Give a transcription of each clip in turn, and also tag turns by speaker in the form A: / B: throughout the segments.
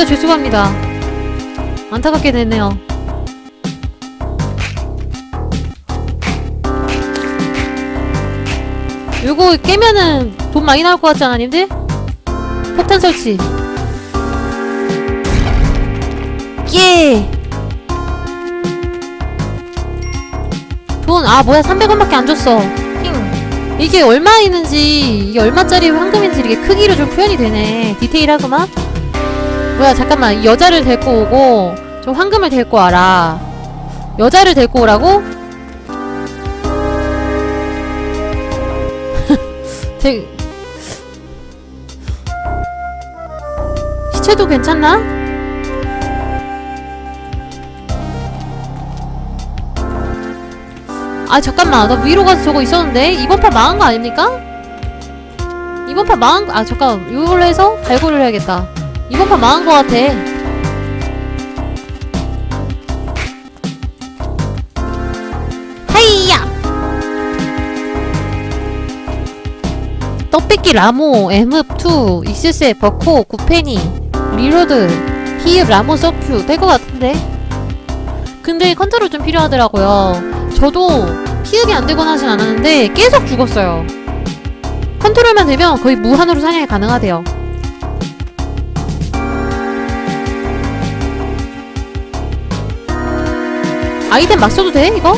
A: 진짜 죄송합니다. 안타깝게 됐네요. 요거 깨면은 돈 많이 나올 것 같지 않아, 님들? 폭탄 설치. 예! 돈, 아, 뭐야, 300원밖에 안 줬어. 힝. 이게 얼마 있는지, 이게 얼마짜리 황금인지 이게 크기로 좀 표현이 되네. 디테일하구만? 뭐야, 잠깐만. 이 여자를 데리고 오고, 좀 황금을 데리고 와라. 여자를 데리고 오라고? 되게 시체도 괜찮나? 아 잠깐만 나 위로 가서 저거 있었는데 이번 판 망한 거 아닙니까? 이번 판 망한 거, 아 잠깐 이걸로 해서 발굴을 해야겠다 이번 판 망한 거 같아 하이야 떡볶이 라모, 엠흡2, 익스세, 버코, 구페니, 리로드, 히읍, 라모, 서큐 될 것 같은데? 근데 컨트롤 좀 필요하더라고요. 저도 피흡이 안 되거나 하진 않았는데 계속 죽었어요. 컨트롤만 되면 거의 무한으로 사냥이 가능하대요. 아이템 막 써도 돼, 이거?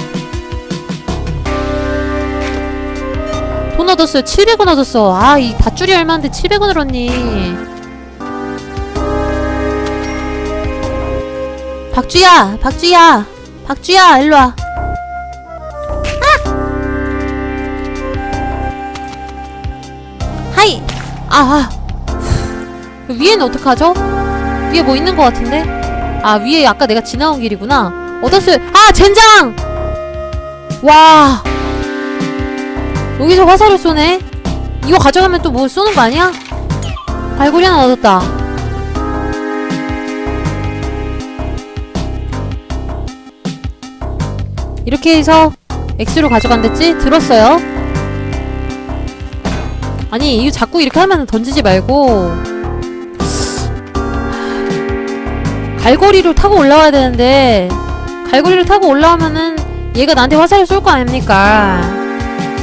A: 돈 얻었어요. 700원 얻었어. 아, 이 밧줄이 얼마인데 700원을 얻니? 박주야! 박주야! 박주야! 일로 와. 아! 하이! 아, 아. 그 위에는 어떡하죠? 위에 뭐 있는 것 같은데? 아, 위에 아까 내가 지나온 길이구나. 얻었어요. 아, 젠장! 와. 여기서 화살을 쏘네? 이거 가져가면 또 뭐 쏘는 거 아니야? 갈고리 하나 얻었다. 이렇게 해서 X로 가져간댔지? 들었어요. 아니, 이거 자꾸 이렇게 하면 던지지 말고. 갈고리를 타고 올라와야 되는데, 갈고리를 타고 올라오면은 얘가 나한테 화살을 쏠 거 아닙니까?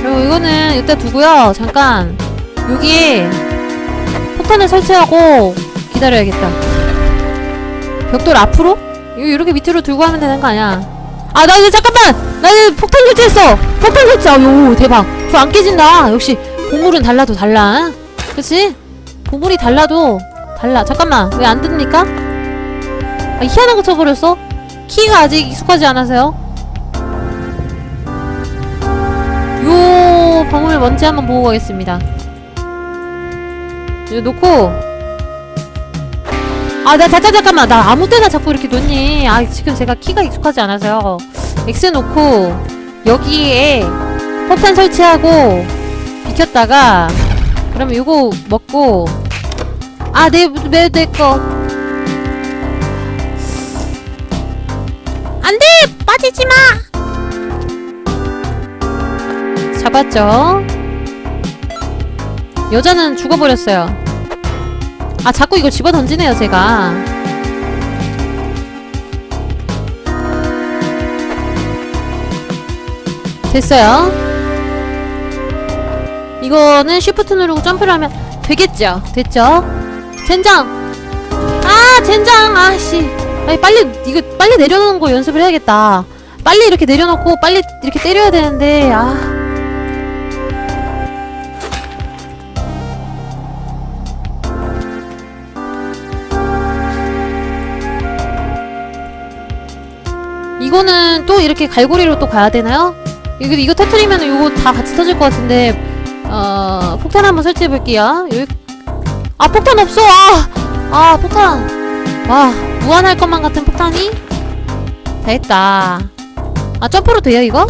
A: 그리고 이거는 이따 두고요. 잠깐 여기에 폭탄을 설치하고 기다려야겠다. 벽돌 앞으로? 이거 이렇게 밑으로 들고 하면 되는 거 아니야? 아, 나 이제 잠깐만! 나 이제 폭탄 설치했어! 폭탄 설치! 아, 요, 대박. 저 안 깨진다. 역시 보물은 달라도 달라. 그치? 보물이 달라도 달라. 잠깐만. 왜 안 듭니까? 아, 희한한 거 쳐버렸어? 키가 아직 익숙하지 않아서요. 요 방울 뭔지 한번 보고 가겠습니다. 이거 놓고 아, 나 잠깐 잠깐만. 나 아무 때나 자꾸 이렇게 놓니. 아, 지금 제가 키가 익숙하지 않아서요. X 놓고 여기에 폭탄 설치하고 비켰다가 그러면 이거 먹고 아, 내, 내, 내 거. 빠지지 마! 잡았죠? 여자는 죽어버렸어요. 아, 자꾸 이걸 집어 던지네요, 제가. 됐어요. 이거는 쉬프트 누르고 점프를 하면 되겠죠? 됐죠? 젠장! 아, 젠장! 아씨. 아니, 빨리, 이거 빨리 내려놓는 거 연습을 해야겠다. 빨리 이렇게 내려놓고 빨리 이렇게 때려야 되는데, 아. 이거는 또 이렇게 갈고리로 또 가야 되나요? 이거 이거 터트리면 이거 다 같이 터질 것 같은데 어 폭탄 한번 설치해 볼게요. 여기 아 폭탄 없어. 아, 아 폭탄. 와 무한할 것만 같은 폭탄이 다 했다. 아 점프로 돼요 이거?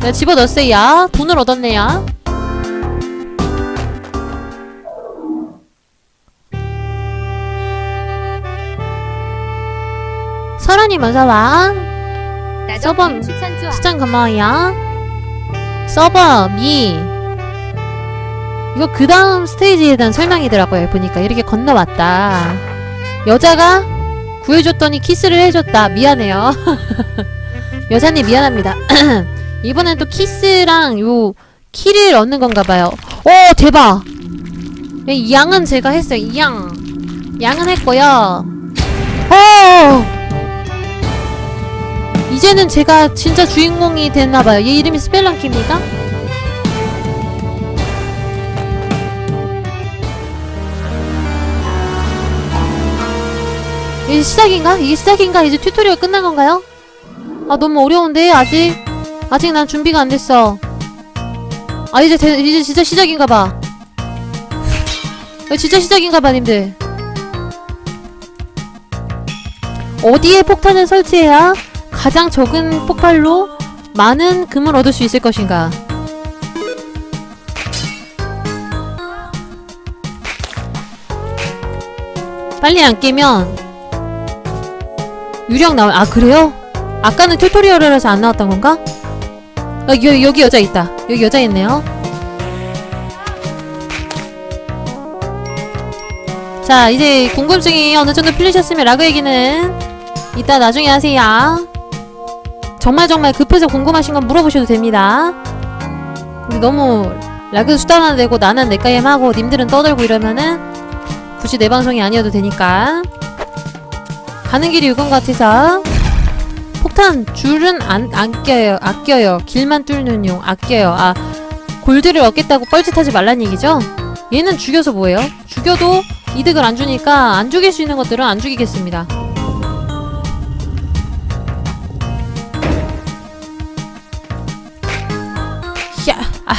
A: 내가 집어 넣었어요. 돈을 얻었네요. 설아님 어서와 서버
B: 추천
A: 고마워요 서버 미 이거 그 다음 스테이지에 대한 설명이더라고요. 보니까 이렇게 건너왔다. 여자가 구해줬더니 키스를 해줬다. 미안해요. 여자님 미안합니다. 이번엔 또 키스랑 요 키를 얻는 건가 봐요. 오 대박. 이 양은 제가 했어요. 이 양. 양은 했고요. 어. 이제는 제가 진짜 주인공이 됐나 봐요. 얘 이름이 스펠랑키입니다. 이게 시작인가? 이게 시작인가? 이제 튜토리얼 끝난 건가요? 아 너무 어려운데 아직 아직 난 준비가 안 됐어. 아 이제 대, 이제 진짜 시작인가 봐. 아, 진짜 시작인가 봐 님들. 어디에 폭탄을 설치해야 가장 적은 폭발로 많은 금을 얻을 수 있을 것인가? 빨리 안 깨면 유령 나와. 아 그래요? 아까는 튜토리얼을 해서 안 나왔던 건가? 아, 여, 여기 여자 있다. 여기 여자 있네요. 자, 이제 궁금증이 어느 정도 풀리셨으면 라그 얘기는 이따 나중에 하세요. 정말 정말 급해서 궁금하신 건 물어보셔도 됩니다. 근데 너무 라그 수다나 내고 나는 내까임 하고 님들은 떠들고 이러면은 굳이 내 방송이 아니어도 되니까 가는 길이 같아서 폭탄 줄은 안, 안 껴요 아껴요. 길만 뚫는 용 아껴요. 아 골드를 얻겠다고 뻘짓하지 말란 얘기죠? 얘는 죽여서 뭐예요? 죽여도 이득을 안 주니까 안 죽일 수 있는 것들은 안 죽이겠습니다. 야, 아,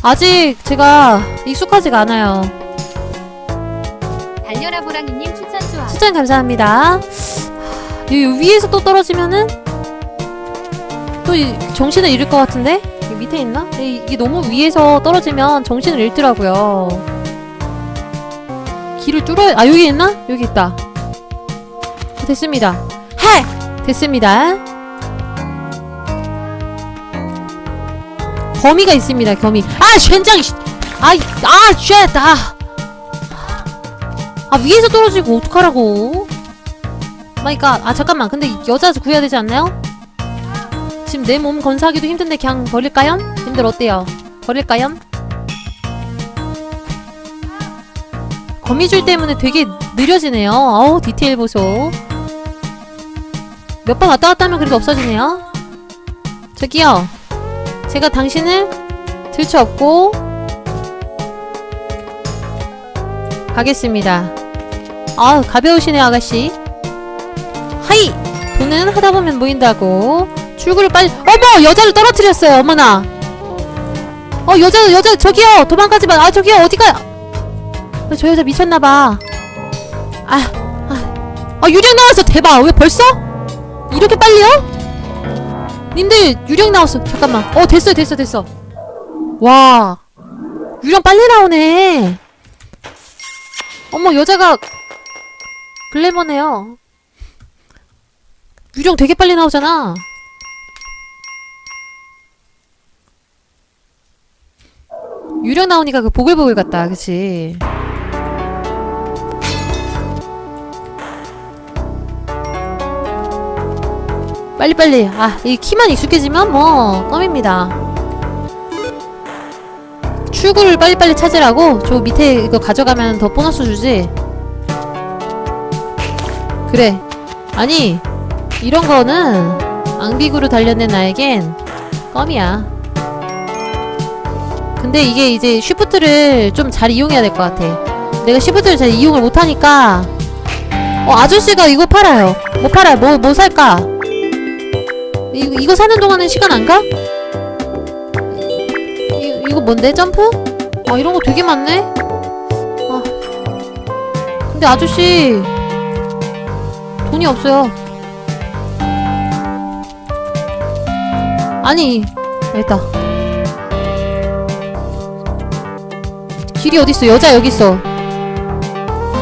A: 아직 제가 익숙하지가 않아요
B: 달려라 보랑이님 추천 좋아.
A: 추천 감사합니다. 이 위에서 또 떨어지면은 또 이- 정신을 잃을 것 같은데? 여기 밑에 있나? 이- 이게 너무 위에서 떨어지면 정신을 잃더라고요. 길을 뚫어야 아 여기 있나? 여기 있다. 어, 됐습니다. 해! 됐습니다. 거미가 있습니다. 거미. 아 젠장! 씨. 아 이 아 쉣! 아. 아 위에서 떨어지고 어떡하라고 마이갓 아 잠깐만 근데 여자 구해야 되지 않나요? 지금 내 몸 건사하기도 힘든데 그냥 버릴까요? 님들 어때요? 버릴까요? 거미줄 때문에 되게 느려지네요 어우 디테일 보소 몇 번 왔다 갔다 하면 그래도 없어지네요 저기요 제가 당신을 들쳐업고 가겠습니다 아 가벼우시네 아가씨. 하이! 돈은 하다 보면 모인다고. 출구를 빨리 어머! 여자를 떨어뜨렸어요 어머나. 어 여자 여자 저기요! 도망가지 마 아 저기요! 어디가? 아, 저 여자 미쳤나봐. 아, 아, 아 유령 나왔어! 대박! 왜 벌써? 이렇게 빨리요? 님들 유령 나왔어. 잠깐만. 어 됐어 됐어 됐어. 와. 유령 빨리 나오네. 어머 여자가 글래머네요. 유령 되게 빨리 나오잖아. 유령 나오니까 그 보글보글 같다, 그치? 빨리빨리. 아, 이 키만 익숙해지면 뭐, 껌입니다. 출구를 빨리빨리 찾으라고? 저 밑에 이거 가져가면 더 보너스 주지? 그래. 아니, 이런 거는 앙비구로 단련된 나에겐 껌이야. 근데 이게 이제 쉬프트를 좀 잘 이용해야 될 것 같아. 내가 쉬프트를 잘 이용을 못하니까 어, 아저씨가 이거 팔아요. 뭐 팔아요? 뭐, 뭐 살까? 이거, 이거 사는 동안은 시간 안 가? 이, 이거 뭔데? 점프? 아, 이런 거 되게 많네? 아. 근데 아저씨, 돈이 없어요. 아니, 됐다. 길이 어딨어? 여자 여기 있어.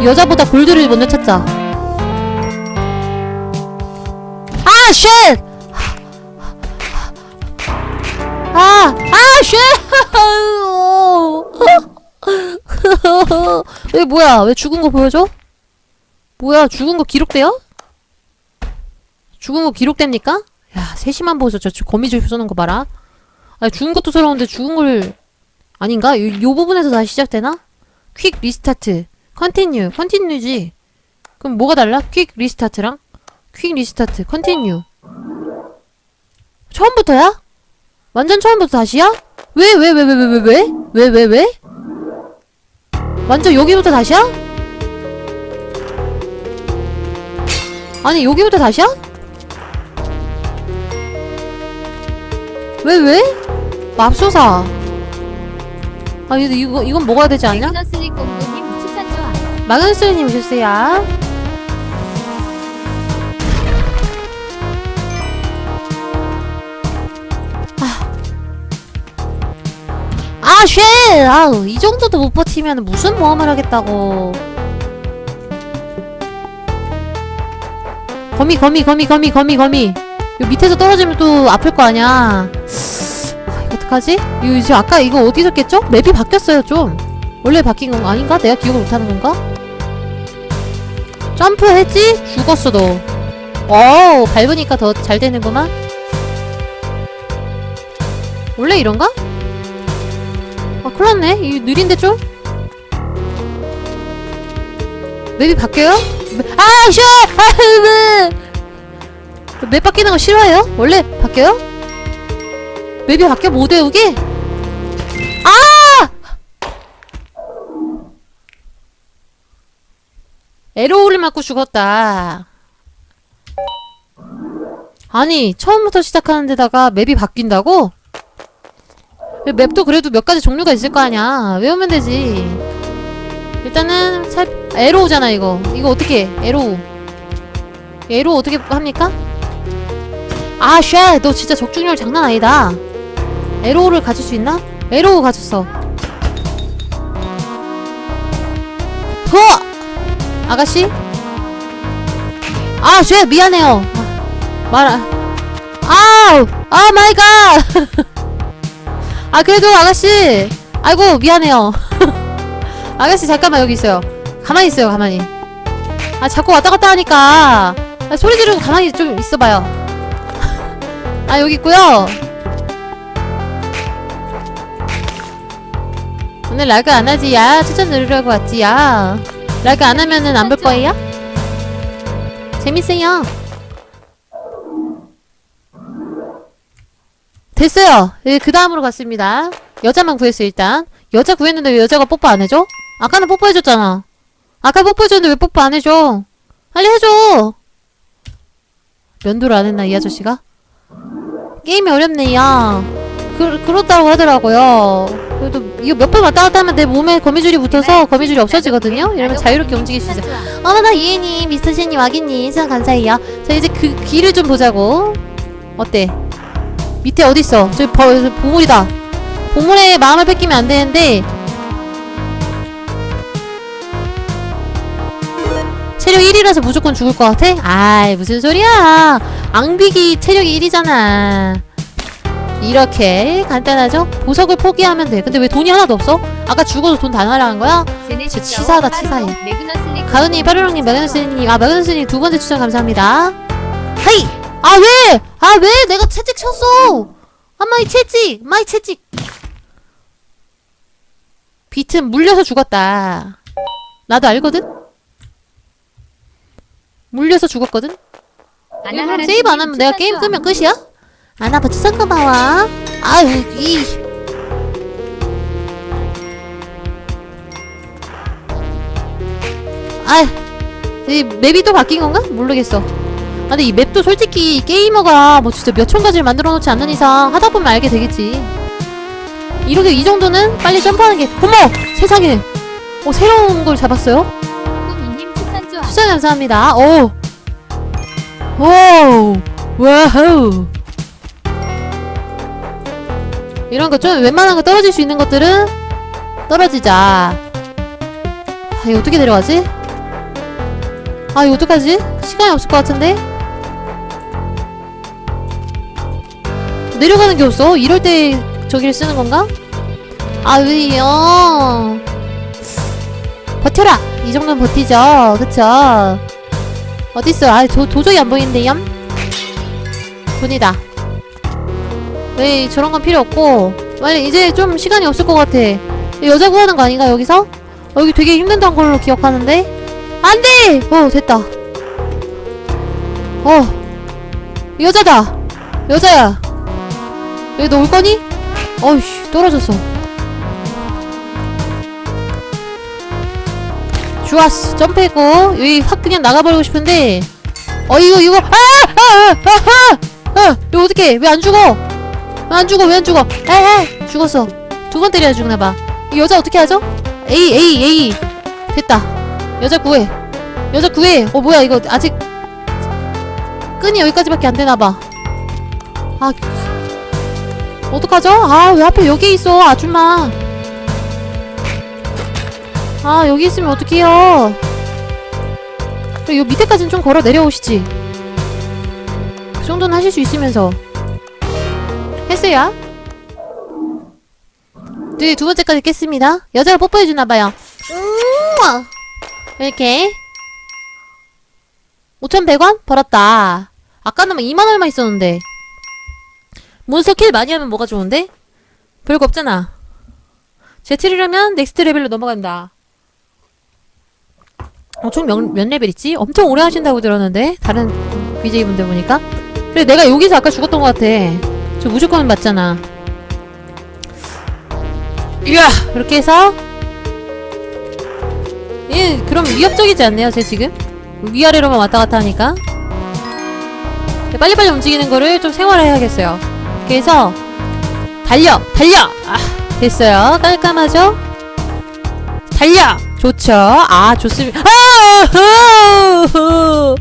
A: 여자보다 골드를 먼저 찾자. 아, 쉣! 아, 아, 쉣! 왜 뭐야? 왜 죽은 거 보여줘? 뭐야? 죽은 거 기록돼요? 죽은 거 기록됩니까? 야, 세심한 보소. 저 거미줄 쏘는 거 봐라. 아, 죽은 것도 서러운데 죽은 걸 아닌가? 요, 요 부분에서 다시 시작되나? 퀵 리스타트. 컨티뉴. 컨티뉴지. 그럼 뭐가 달라? 퀵 리스타트랑? 퀵 리스타트. 컨티뉴. 처음부터야? 완전 처음부터 다시야? 왜, 왜, 왜, 왜, 왜, 왜, 왜? 왜, 왜, 왜? 완전 여기부터 다시야? 아니, 여기부터 다시야? 왜, 왜? 맙소사. 아, 이거, 이거, 이건 먹어야 되지 않냐? 마근스님 오셨어요. 아, 쉣! 아우, 이 정도도 못 버티면 무슨 모험을 하겠다고. 거미, 거미, 거미, 거미, 거미, 거미. 요 밑에서 떨어지면 또 아플 거 아니야. 아, 이거 어떡하지? 이거 이제 아까 이거 어디서 깼죠? 맵이 바뀌었어요, 좀. 원래 바뀐 건 아닌가? 내가 기억을 못하는 건가? 점프했지? 죽었어 너. 어 밟으니까 더 잘 되는구만. 원래 이런가? 아 큰일 났네. 이 느린데 좀? 맵이 바뀌어요? 아 쉬어! 아, 맵 바뀌는 거 싫어해요? 원래 바뀌어요? 맵이 바뀌어 못 외우게? 에로우를 맞고 죽었다. 아니, 처음부터 시작하는 데다가 맵이 바뀐다고? 맵도 그래도 몇 가지 종류가 있을 거 아니야. 외우면 되지. 일단은 살 에로우잖아 이거. 이거 어떻게? 해? 에로우. 에로우 어떻게 합니까? 아, 쉣! 너 진짜 적중률 장난 아니다. 에로우를 가질 수 있나? 에로우 가졌어. 허! 아가씨? 아, 쟤 미안해요. 아, 말아. 아우! 아 마이 갓! 아, 그래도 아가씨. 아이고, 미안해요. 아가씨, 잠깐만 여기 있어요. 가만히 있어요, 가만히. 아, 자꾸 왔다 갔다 하니까. 아, 소리 지르고 가만히 좀 있어봐요. 아, 여기 있고요. 오늘 라그 안 하지, 야. 추천 누르려고 왔지, 야. 라그 안 하면은 안 볼 거예요? 재밌어요. 됐어요. 예, 그 다음으로 갔습니다. 여자만 구했어 일단. 여자 구했는데 왜 여자가 뽀뽀 안 해줘? 아까는 뽀뽀해줬잖아. 아까 뽀뽀해줬는데 왜 뽀뽀 안 해줘? 빨리 해줘. 면도를 안 했나 이 아저씨가? 게임이 어렵네요. 그, 그렇다고 하더라고요. 그래도 이거 몇번 왔다 갔다 하면 내 몸에 거미줄이 붙어서 거미줄이 없어지거든요? 이러면 자유롭게 움직일 수 있어요. 어머나 이해님, 미스터 신님, 아기님, 시간 감사해요. 자 이제 그 귀를 좀 보자고. 어때? 밑에 어디 있어? 저기 버, 보물이다. 보물에 마음을 뺏기면 안 되는데. 체력 1이라서 무조건 죽을 것 같아? 아이 무슨 소리야? 앙비기 체력이 1이잖아. 이렇게 간단하죠? 보석을 포기하면 돼. 근데 왜 돈이 하나도 없어? 아까 죽어서 돈 다 날아간 거야? 진짜 치사하다, 치사해. 가은이, 빠르롱님, 마그너스님, 아, 마그너스님 두 번째 추천 감사합니다. 하이! 아, 왜! 아, 왜! 내가 채찍 쳤어! 아, 마이 채찍! 마이 채찍! 비튼 물려서 죽었다. 나도 알거든? 물려서 죽었거든? 이거 그럼 세이브 안 하면 내가 게임 끄면 끝이야? 아나봐 추천 고마워. 아유, 이. 아, 이 맵이 또 바뀐 건가? 모르겠어. 아, 근데 이 맵도 솔직히 게이머가 뭐 진짜 몇천 가지를 만들어 놓지 않는 이상 하다 보면 알게 되겠지. 이렇게 이 정도는 빨리 점프하는 게. 어머! 세상에! 어, 새로운 걸 잡았어요? 추천 감사합니다. 오! 오! 와우! 이런 거 좀 웬만한 거 떨어질 수 있는 것들은 떨어지자. 아, 이거 어떻게 내려가지? 아, 이거 어떡하지? 시간이 없을 것 같은데? 내려가는 게 없어? 이럴 때 저기를 쓰는 건가? 아, 왜요? 버텨라! 이 정도는 버티죠. 그쵸? 어딨어? 아, 도, 도저히 안 보이는데요? 돈이다. 왜 저런 건 필요 없고. 빨리 이제 좀 시간이 없을 것 같아. 여자 구하는 거 아닌가, 여기서? 어, 여기 되게 힘든다는 걸로 기억하는데? 안 돼! 어, 됐다. 어. 여자다! 여자야! 여기 너 올 거니? 어이씨, 떨어졌어. 좋았어. 점프했고, 여기 확 그냥 나가버리고 싶은데, 어, 이거, 이거, 아! 아! 아! 아! 아! 이거 어떡해. 왜안 죽어? 왜 안 죽어? 왜 안 죽어? 에, 에! 죽었어. 두 번 때려야 죽나봐. 이 여자 어떻게 하죠? 에이, 에이, 에이. 됐다. 여자 구해. 여자 구해. 어, 뭐야, 이거 아직, 끈이 여기까지밖에 안 되나봐. 아, 어떡하죠? 아, 왜 하필 여기 있어, 아줌마. 아, 여기 있으면 어떡해요. 그래, 요 밑에까지는 좀 걸어 내려오시지. 그 정도는 하실 수 있으면서. 했어요? 네, 두 번째까지 깼습니다. 여자가 뽀뽀해주나봐요. 음, 이렇게. 5,100원? 벌었다. 아까는 막 2만 얼마 있었는데. 몬스터 킬 많이 하면 뭐가 좋은데? 별거 없잖아. 제트리라면 넥스트 레벨로 넘어간다. 어, 총 몇, 몇 레벨 있지? 엄청 오래 하신다고 들었는데? 다른 BJ분들 보니까? 그래, 내가 여기서 아까 죽었던 것 같아. 저 무조건 맞잖아. 이야! 이렇게 해서. 예, 그럼 위협적이지 않네요, 제 지금? 위아래로만 왔다 갔다 하니까. 네, 빨리빨리 움직이는 거를 좀 생활해야겠어요. 그래서, 달려! 달려! 아, 됐어요. 깔끔하죠? 달려! 좋죠. 아, 좋습니다. 아! 아!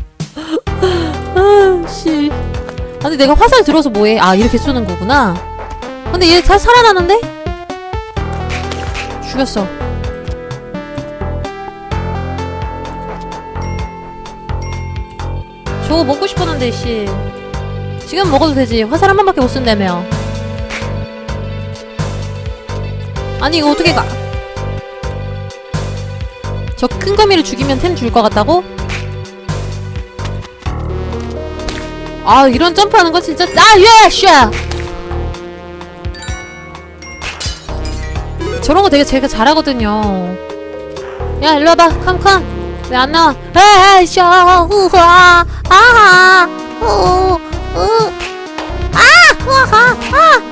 A: 아, 씨. 아, 근데 내가 화살 들어서 뭐해? 아, 이렇게 쏘는 거구나. 근데 얘 다 살아나는데? 죽였어. 저거 먹고 싶었는데, 씨. 지금 먹어도 되지. 화살 한 번밖에 못 쓴다며. 아니, 이거 어떻게 가. 저 큰 거미를 죽이면 템 줄 것 같다고? 아 이런 점프하는 거 진짜 아 예! 샤! 저런 거 되게 제가 잘하거든요 야 일로 와봐 캄캄 왜 안 나와 에이 샤 우하 아하 우우 아 우하 아아아아아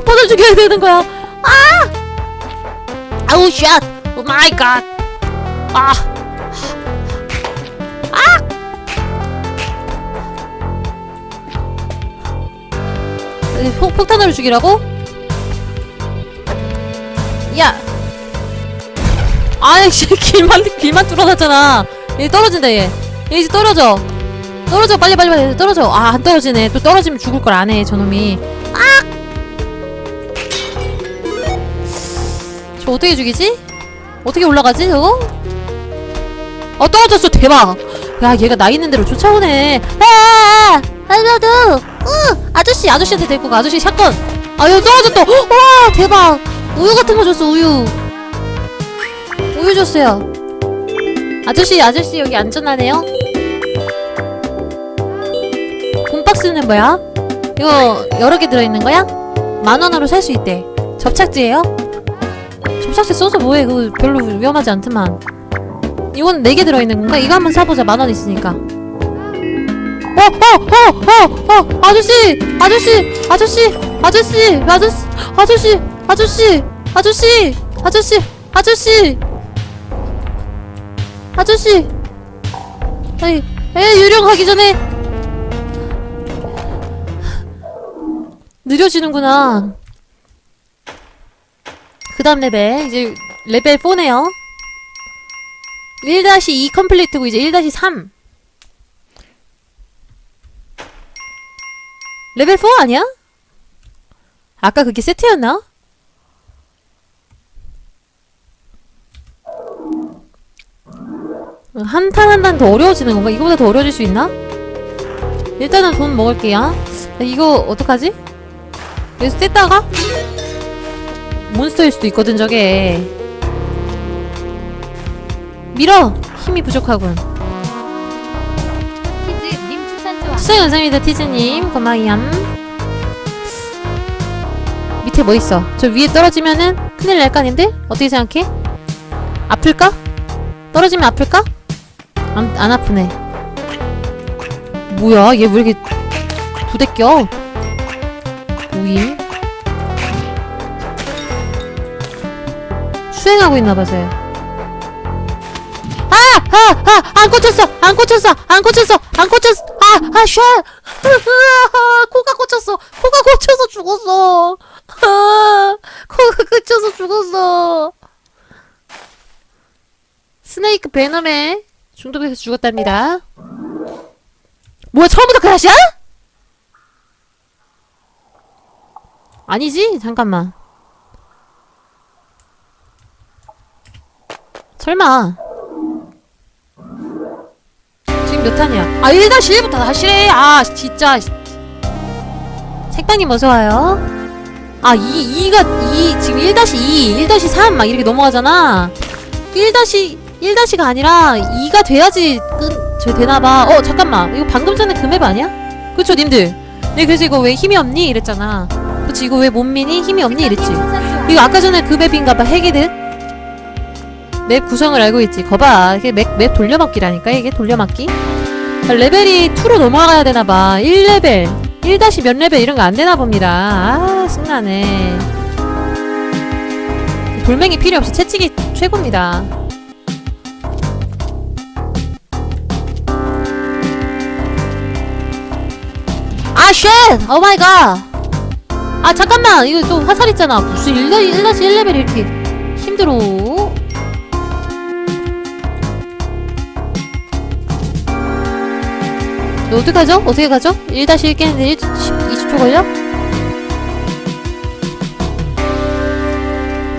A: 몇 번을 죽여야 되는 거야? 아! 아우, 샷! 오 마이 갓! 아! 아! 폭, 폭탄으로 죽이라고? 야! 아이, 씨, 길만, 길만 뚫어놨잖아. 얘 떨어진다, 얘. 얘 이제 떨어져. 떨어져, 빨리, 빨리, 빨리. 떨어져. 아, 안 떨어지네. 또 떨어지면 죽을 걸 안 해, 저놈이. 저 어떻게 죽이지? 어떻게 올라가지 저거? 어 떨어졌어 대박! 야 얘가 나 있는 대로 쫓아오네. 아 알려도 으 아저씨 아저씨한테 데리고 가. 아저씨 샷건. 아 여기 떨어졌다. 헉, 와 대박! 우유 같은 거 줬어 우유. 우유 줬어요. 아저씨 아저씨 여기 안전하네요. 봄박스는 뭐야? 이거 여러 개 들어있는 거야? 만 원으로 살 수 있대. 접착제예요? 접착제 써서 뭐해 그거 별로 위험하지 않더만 이건 4개 들어있는 건가? 이거 한번 사보자 만 원 있으니까 어! 어! 어! 어! 어! 아저씨! 아저씨! 아저씨! 아저씨! 아저씨! 아저씨! 아저씨! 아저씨! 아저씨! 아저씨! 아저씨! 에이, 에이 유령 가기 전에 느려지는구나 그 다음 레벨 이제 레벨 4네요 1-2 컴플리트고 이제 1-3 레벨 4 아니야? 아까 그게 세트였나? 한 탄 한 탄 더 어려워지는 건가? 이거보다 더 어려워질 수 있나? 일단은 돈 먹을게요. 이거 어떡하지? 여기서 뗐다가? 몬스터일 수도 있거든 저게 밀어! 힘이 부족하군
B: 키즈님 추천 좋아.
A: 수상 영상입니다 티즈님 고마이얌 밑에 뭐 있어 저 위에 떨어지면은 큰일 날까 님들? 어떻게 생각해? 아플까? 떨어지면 아플까? 안, 안 아프네 뭐야 얘 왜 이렇게 두대 껴 모임 수행하고 있나 봐서요 아! 아! 아! 안 꽂혔어! 안 꽂혔어! 안 꽂혔어! 안 꽂혔어! 아! 아! 쉣! 코가 꽂혔어! 코가 꽂혀서 죽었어! 아! 코가 꽂혀서 죽었어! 스네이크 베놈에 중독돼서 죽었답니다. 뭐야 처음부터 크라시야? 아니지? 잠깐만. 설마. 지금 몇 탄이야? 아 1-1부터 다시 해! 아 진짜 색당님 어서와요 아 2, 2가 2 지금 1-2 1-3 막 이렇게 넘어가잖아 1-1-가 아니라 2가 돼야지 끝, 저 되나봐 어 잠깐만 이거 방금 전에 그맵 아니야? 그쵸 님들 네 그래서 이거 왜 힘이 없니? 이랬잖아 그치 이거 왜 못 미니? 힘이 없니? 이랬지. 이거 아까 전에 그 맵인가봐 핵이듯 맵 구성을 알고 있지. 거봐 이게 맵, 맵 돌려막기라니까 이게 돌려막기? 아, 레벨이 2로 넘어가야 되나봐. 1레벨 1- 몇 레벨 이런 거 안 되나 봅니다. 아 신나네. 돌멩이 필요 없이 채찍이 최고입니다. 아 쉣! 오 마이 갓! 아 잠깐만! 이거 또 화살 있잖아. 무슨 1-1레벨이 이렇게 힘들어 이거 어떡하죠? 어떻게 가죠? 1-1 깨는데 1, 20초 걸려?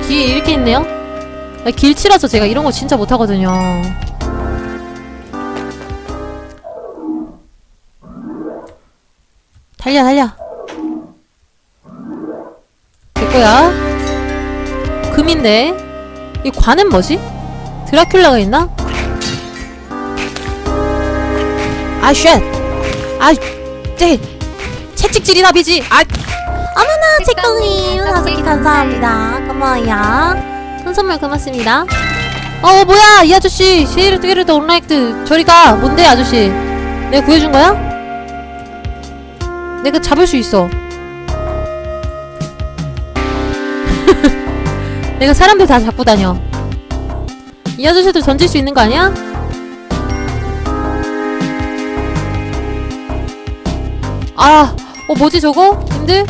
A: 뒤에 이렇게 있네요 아, 길치라서 제가 이런 거 진짜 못하거든요 달려 달려 됐고요 금인데 이 관은 뭐지? 드라큘라가 있나? 아 쉣! 아 쟤! 채찍질이 답이지! 아 어머나 책동님 다섯 개 감사합니다. 고마워요. 큰 선물 고맙습니다. 어 뭐야 이 아저씨. 시에르 뜨게르드 온라이트 저리가 뭔데 아저씨? 내가 구해준 거야? 내가 잡을 수 있어. 내가 사람들 다 잡고 다녀. 이 아저씨들 던질 수 있는 거 아니야? 아, 어 뭐지 저거? 님들?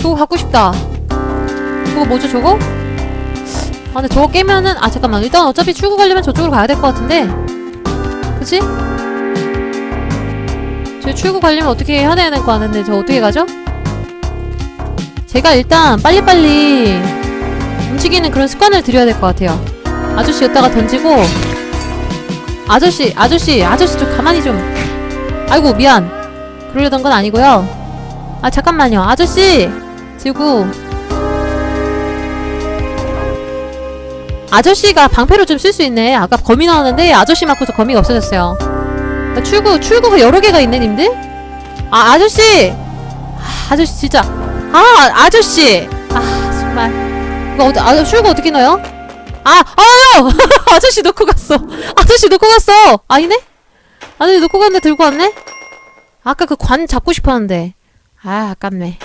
A: 저거 갖고 싶다. 저거 뭐죠 저거? 아 근데 저거 깨면은 아 잠깐만 일단 어차피 출구 가려면 저쪽으로 가야 될 것 같은데 그치? 저 출구 가려면 어떻게 해야 되는 거 아는데 저 어떻게 가죠? 제가 일단 빨리빨리 움직이는 그런 습관을 들여야 될 것 같아요 아저씨 여기다가 던지고 아저씨 아저씨 아저씨 좀 가만히 좀 아이고 미안 그러려던 건 아니고요. 아 잠깐만요, 아저씨 지구 아저씨가 방패로 좀 쓸 수 있네. 아까 거미 나왔는데 아저씨 맞고서 거미가 없어졌어요. 아, 출구 출구가 여러 개가 있네, 님들. 아 아저씨, 아, 아저씨 진짜 아 아저씨 아 정말 이거 어디 아 출구 어떻게 넣어요? 아 아요 아저씨 놓고 갔어. 아저씨 놓고 갔어. 아니네? 아저씨 놓고 갔는데 들고 왔네? 아까 그 관 잡고 싶었는데. 아 아깝네.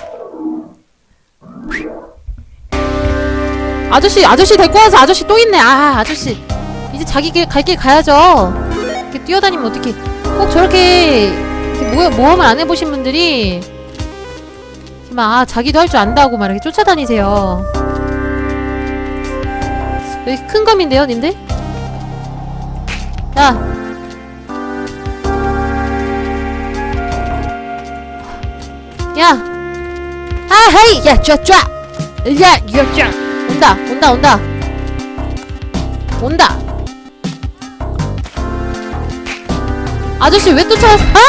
A: 아저씨 아저씨 데리고 와서 아저씨 또 있네. 아 아저씨. 이제 자기 길갈길 가야죠. 이렇게 뛰어다니면 어떻게 꼭 저렇게 모, 모험을 안 해보신 분들이 막 아, 자기도 할 줄 안다고 막 이렇게 쫓아다니세요. 여기 큰 검인데요 님들? 야 야! 아, 헤이! 야, 쫙, 쫙! 야, 야, 쫙! 온다, 온다, 온다! 온다! 아저씨 왜 쫓아왔어? 아!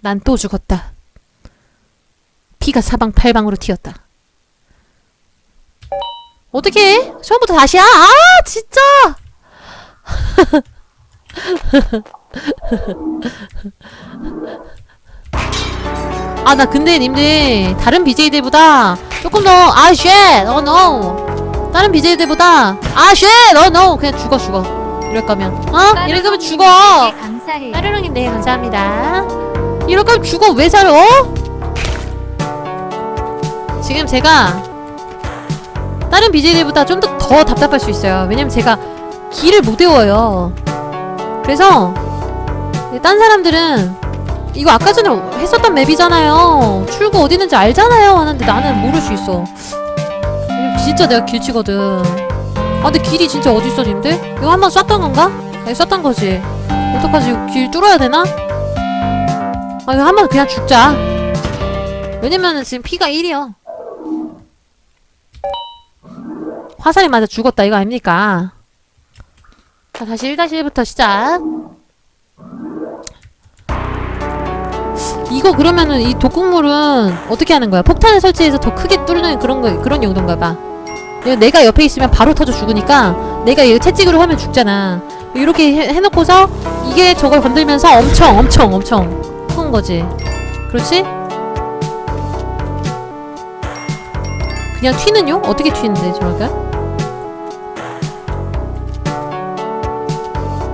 A: 난 또 죽었다. 피가 사방팔방으로 튀었다. 어떻게? 처음부터 다시야? 아, 진짜! 아, 나 근데 님들 다른 BJ들보다 조금 더 아, 쉣! 어, 노! 다른 BJ들보다 아, 쉣! 어, 노! 그냥 죽어, 죽어. 이럴 거면. 어? 이럴 거면 죽어!
B: 네.
A: 따르릉님 네 감사합니다 이럴 거면 죽어 왜 살아 어? 지금 제가 다른 BJ들보다 좀 더 더 답답할 수 있어요 왜냐면 제가 길을 못 외워요 그래서 딴 사람들은 이거 아까 전에 했었던 맵이잖아요 출구 어디 있는지 알잖아요 하는데 나는 모를 수 있어 진짜 내가 길치거든 아 근데 길이 진짜 어디 있어 님들? 이거 한 번 쐈던 건가? 네, 쐈던 거지 어떡하지? 길 뚫어야 되나? 아, 이거 한 번 그냥 죽자. 왜냐면은 지금 피가 1이요. 화살이 맞아 죽었다, 이거 아닙니까? 자, 다시 1-1부터 시작. 이거 그러면은 이 독극물은 어떻게 하는 거야? 폭탄을 설치해서 더 크게 뚫는 그런 거, 그런 용도인가 봐. 내가 옆에 있으면 바로 터져 죽으니까 내가 이거 채찍으로 하면 죽잖아. 이렇게 해, 해놓고서 이게 저걸 건들면서 엄청 엄청 엄청 큰 거지. 그렇지? 그냥 튀는요? 어떻게 튀는데 저렇게?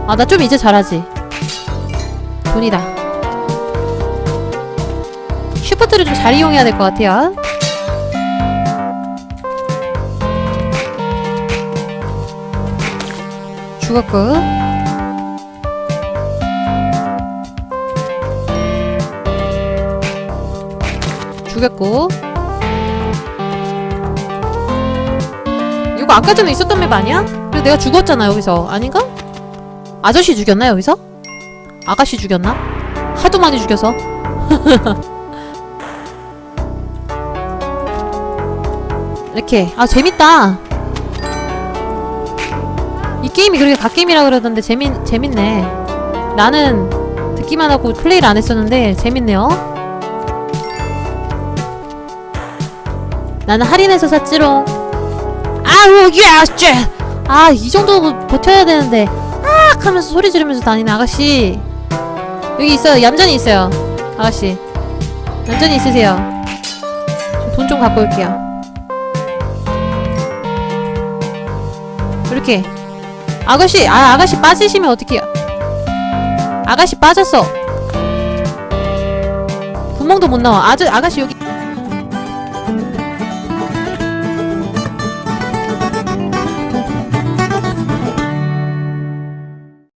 A: 아 나 좀 이제 잘하지. 돈이다. 슈퍼트를 좀 잘 이용해야 될 것 같아요. 죽었고. 죽였고 이거 아까 전에 있었던 맵 아니야? 그래서 내가 죽었잖아 여기서 아닌가? 아저씨 죽였나 여기서? 아가씨 죽였나? 하도 많이 죽여서 이렇게 아 재밌다 이 게임이 그렇게 갓게임이라 그러던데 재밌, 재밌네 나는 듣기만 하고 플레이를 안 했었는데 재밌네요 나는 할인해서 샀지롱. 아우 예스 아, 이 정도 버텨야 되는데. 아, 하면서 소리 지르면서 다니는 아가씨. 여기 있어요. 얌전히 있어요. 아가씨. 얌전히 있으세요. 돈 좀 갖고 올게요. 이렇게. 아가씨, 아, 아가씨 빠지시면 어떡해요. 아가씨 빠졌어. 구멍도 못 나와. 아저, 아가씨 여기.